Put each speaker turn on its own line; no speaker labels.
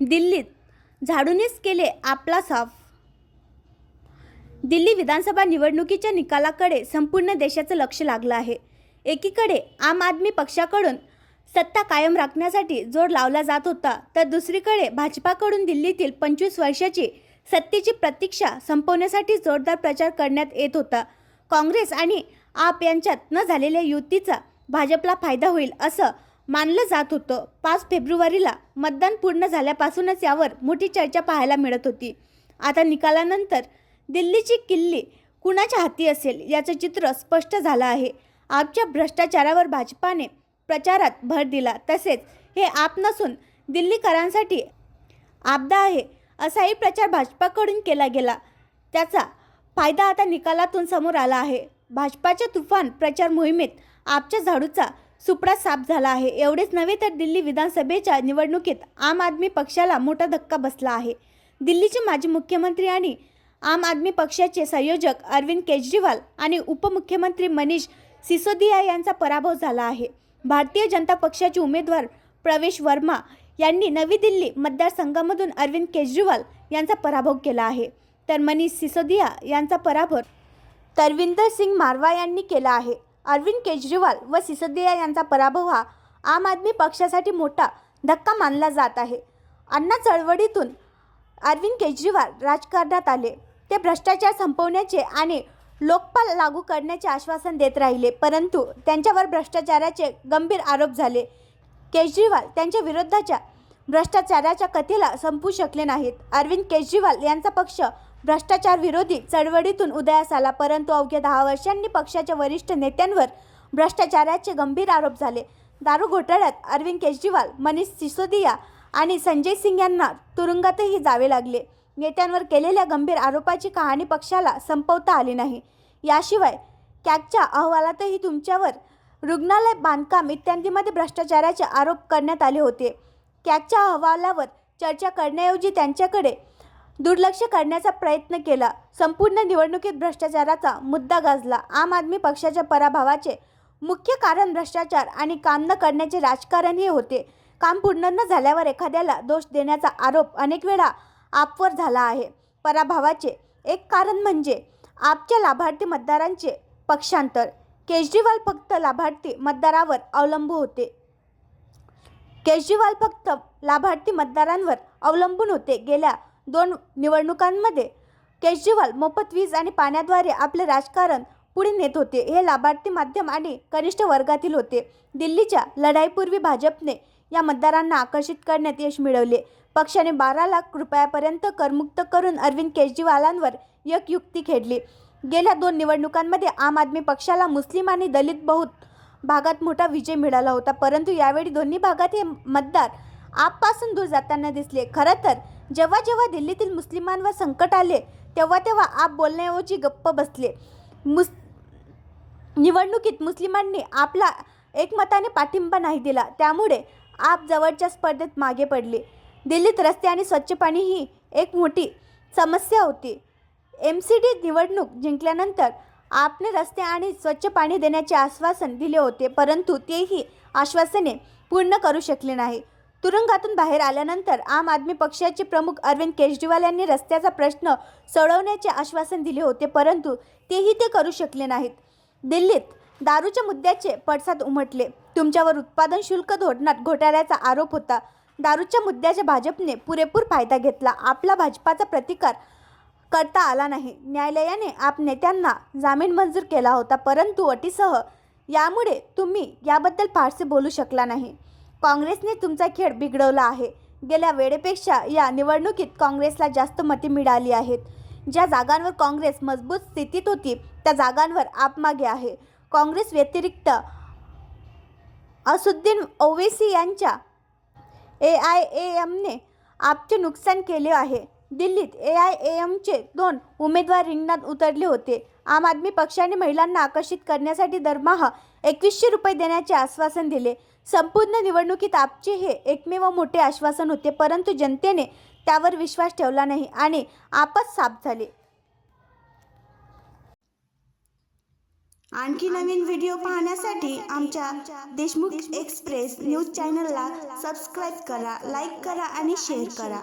दिल्लीत झाडूनेच केले आपला साफ. दिल्ली विधानसभा निवडणुकीच्या निकालाकडे संपूर्ण देशाचं लक्ष लागलं आहे. एकीकडे आम आदमी पक्षाकडून सत्ता कायम राखण्यासाठी जोर लावला जात होता तर दुसरीकडे भाजपाकडून दिल्लीतील पंचवीस वर्षाची सत्तेची प्रतीक्षा संपवण्यासाठी जोरदार प्रचार करण्यात येत होता. काँग्रेस आणि आप यांच्यात न झालेल्या युतीचा भाजपला फायदा होईल असं मानलं जात होतं. पाच फेब्रुवारीला मतदान पूर्ण झाल्यापासूनच यावर मोठी चर्चा पाहायला मिळत होती. आता निकालानंतर दिल्लीची किल्ली कुणाच्या हाती असेल याचं चित्र स्पष्ट झालं आहे. आपच्या भ्रष्टाचारावर भाजपाने प्रचारात भर दिला. तसेच हे आप नसून दिल्लीकरांसाठी आपदा आहे असाही प्रचार भाजपाकडून केला गेला. त्याचा फायदा आता निकालातून समोर आला आहे. भाजपाच्या तुफान प्रचार मोहिमेत आपच्या झाडूचा सुपडा साफ झाला आहे. एवढेच नव्हे तर दिल्ली विधानसभेच्या निवडणुकीत आम आदमी पक्षाला मोठा धक्का बसला आहे. दिल्लीचे माजी मुख्यमंत्री आणि आम आदमी पक्षाचे संयोजक अरविंद केजरीवाल आणि उपमुख्यमंत्री मनीष सिसोदिया यांचा पराभव झाला आहे. भारतीय जनता पक्षाचे उमेदवार प्रवेश वर्मा यांनी नवी दिल्ली मतदारसंघामधून अरविंद केजरीवाल यांचा पराभव केला आहे. तर मनीष सिसोदिया यांचा पराभव तरविंदर सिंग मारवा यांनी केला आहे. अरविंद केजरीवाल व सिसोदिया यांचा पराभव हा आम आदमी पक्षासाठी मोठा धक्का मानला जात आहे. अण्णा चळवळीतून अरविंद केजरीवाल राजकारणात आले. ते भ्रष्टाचार संपवण्याचे आणि लोकपाल लागू करण्याचे आश्वासन देत राहिले. परंतु त्यांच्यावर भ्रष्टाचाराचे गंभीर आरोप झाले. केजरीवाल त्यांच्या विरोधाच्या भ्रष्टाचाराच्या कथेला संपू शकले नाहीत. अरविंद केजरीवाल यांचा पक्ष भ्रष्टाचार विरोधी चळवळीतून उदयास आला परंतु अवघ्या दहा वर्षांनी पक्षाच्या वरिष्ठ नेत्यांवर भ्रष्टाचाराचे गंभीर आरोप झाले. दारू घोटाळ्यात अरविंद केजरीवाल मनीष सिसोदिया आणि संजय सिंग यांना तुरुंगातही जावे लागले. नेत्यांवर केलेल्या गंभीर आरोपाची कहाणी पक्षाला संपवता आली नाही. याशिवाय कॅगच्या अहवालातही तुमच्यावर रुग्णालय बांधकाम इत्यादीमध्ये भ्रष्टाचाराचे आरोप करण्यात आले होते. कॅगच्या अहवालावर चर्चा करण्याऐवजी त्यांच्याकडे दुर्लक्ष करण्याचा प्रयत्न केला. संपूर्ण निवडणुकीत भ्रष्टाचाराचा मुद्दा गाजला. आम आदमी पक्षाच्या पराभवाचे मुख्य कारण भ्रष्टाचार आणि काम न करण्याचे राजकारण हे होते. काम पूर्ण न झाल्यावर एखाद्याला दोष देण्याचा आरोप अनेक वेळा आपवर झाला आहे. पराभवाचे एक कारण म्हणजे आपच्या लाभार्थी मतदारांचे पक्षांतर. केजरीवाल फक्त लाभार्थी मतदारावर अवलंबून होते. केजरीवाल फक्त लाभार्थी मतदारांवर अवलंबून होते. गेल्या दोन निवडणुकांमध्ये केजरीवाल मोफत वीज आणि पाण्याद्वारे आपले राजकारण पुढे नेत होते. हे लाभार्थी माध्यम आणि कनिष्ठ वर्गातील होते. दिल्लीच्या लढाईपूर्वी भाजपने या मतदारांना आकर्षित करण्यात यश मिळवले. पक्षाने बारा लाख रुपयापर्यंत करमुक्त करून अरविंद केजरीवालांवर एक युक्ती खेळली. गेल्या दोन निवडणुकांमध्ये आम आदमी पक्षाला मुस्लिम आणि दलित बहुत भागात मोठा विजय मिळाला होता. परंतु यावेळी दोन्ही भागात हे मतदार आपपासून दूर जाताना दिसले. खरं तर जेव्हा जेव्हा दिल्लीतील मुस्लिमांवर संकट आले तेव्हा तेव्हा आप बोलण्याऐवजी गप्प बसले. मुस निवडणुकीत मुस्लिमांनी आपला एकमताने पाठिंबा नाही दिला. त्यामुळे आप जवळच्या स्पर्धेत मागे पडले. दिल्लीत रस्ते आणि स्वच्छ पाणी ही एक मोठी समस्या होती. एम सी डी निवडणूक जिंकल्यानंतर आपने रस्ते आणि स्वच्छ पाणी देण्याचे आश्वासन दिले होते परंतु तेही आश्वासने पूर्ण करू शकले नाही. तुरुंगातून बाहेर आल्यानंतर आम आदमी पक्षाचे प्रमुख अरविंद केजरीवाल यांनी रस्त्याचा प्रश्न सोडवण्याचे आश्वासन दिले होते परंतु तेही ते करू शकले नाहीत. दिल्लीत दारूच्या मुद्द्याचे पडसाद उमटले. तुमच्यावर उत्पादन शुल्क धोरणात घोटाळ्याचा आरोप होता. दारूच्या मुद्द्याच्या भाजपने पुरेपूर फायदा घेतला. आपला भाजपाचा प्रतिकार करता आला नाही. न्यायालयाने आप नेत्यांना जामीन मंजूर केला होता परंतु अटीसह यामुळे तुम्ही याबद्दल फारसे बोलू शकला नाही. काँग्रेसने तुमचा खेळ बिघडवला आहे. गेल्या वेळेपेक्षा या निवडणुकीत काँग्रेसला जास्त मते मिळाली आहेत. ज्या जागांवर काँग्रेस मजबूत स्थितीत होती त्या जागांवर आपमागे आहे. काँग्रेस व्यतिरिक्त असुद्दीन ओवेसी यांच्या ए आय ए एमने आपचे नुकसान केले आहे. दिल्लीत ए आय ए एमचे दोन उमेदवार रिंगणात उतरले होते. आम आदमी पक्षाने महिलांना आकर्षित करण्यासाठी दरमहा एकवीसशे रुपये देण्याचे आश्वासन दिले. संपूर्ण निवडणुकीत आपचे हे एकमेव मोठे आश्वासन होते परंतु जनतेने त्यावर विश्वास ठेवला नाही आणि आपच साफ झाले. आणखी नवीन व्हिडिओ पाहण्यासाठी आमच्या देशमुख एक्सप्रेस न्यूज चॅनलला सबस्क्राईब करा लाईक करा आणि शेअर करा.